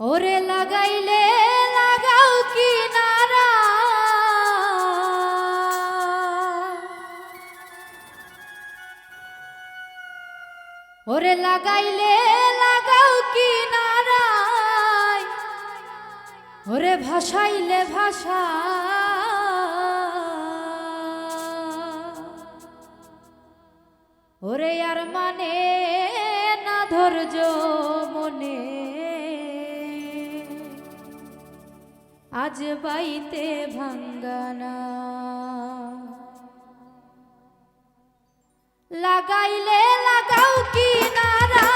ওরে লাগাইলে লাগাও কি নারা ওরে লাগাইলে লাগাও কি নারায় ওরে ভাষাইলে ভাষা ওরে আর মানে না ধৈর্য আজ বাইতে ভাঙ্গানা। লাগাইলে লাগাও কি নারা?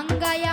ಅಂಗಯ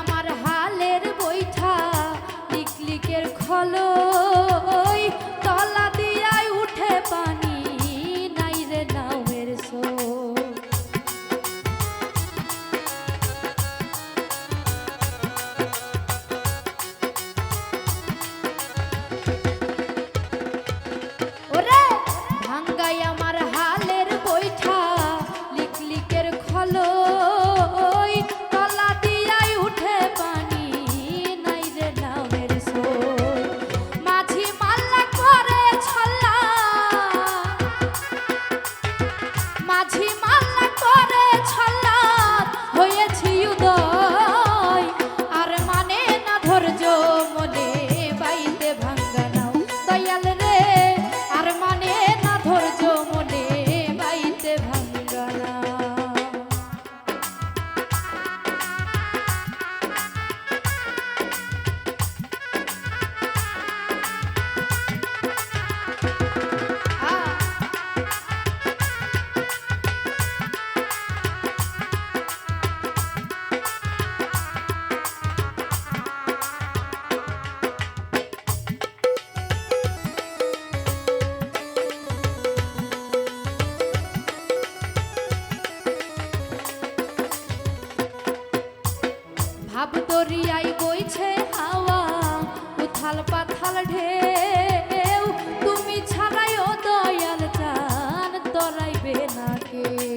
ভাব দরিয়ায় বইছে হাওয়া উথাল পাথাল ঢেউ। তুমি ছাড়াইও দয়াল চান তরাইবে না কেউ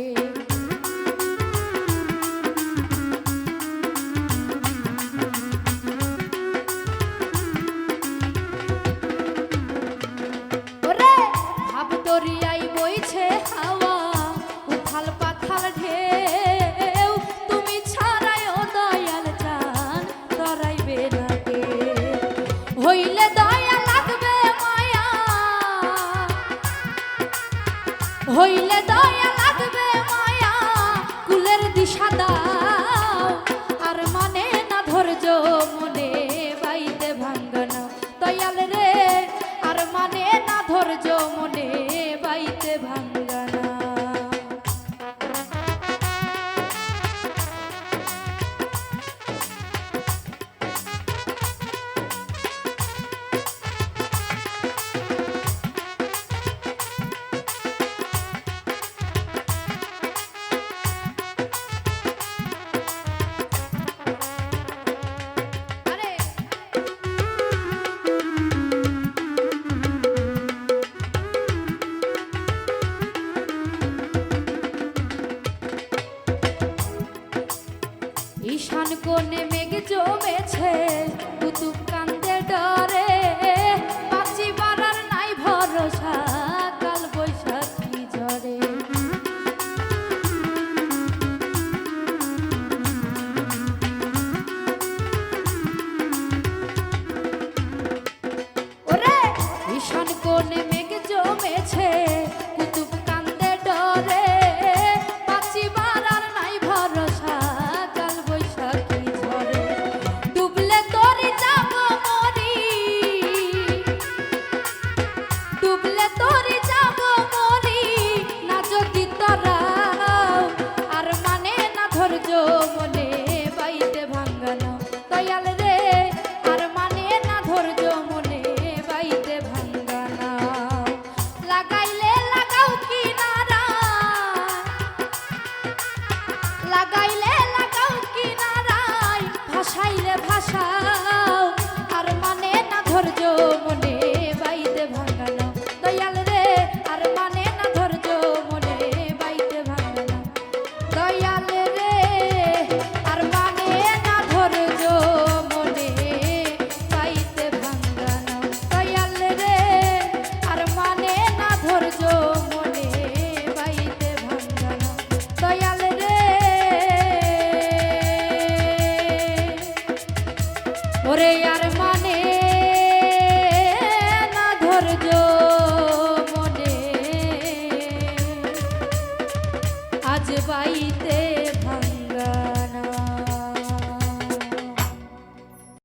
ঈশান কোণে মেঘ জমেছে কুতুব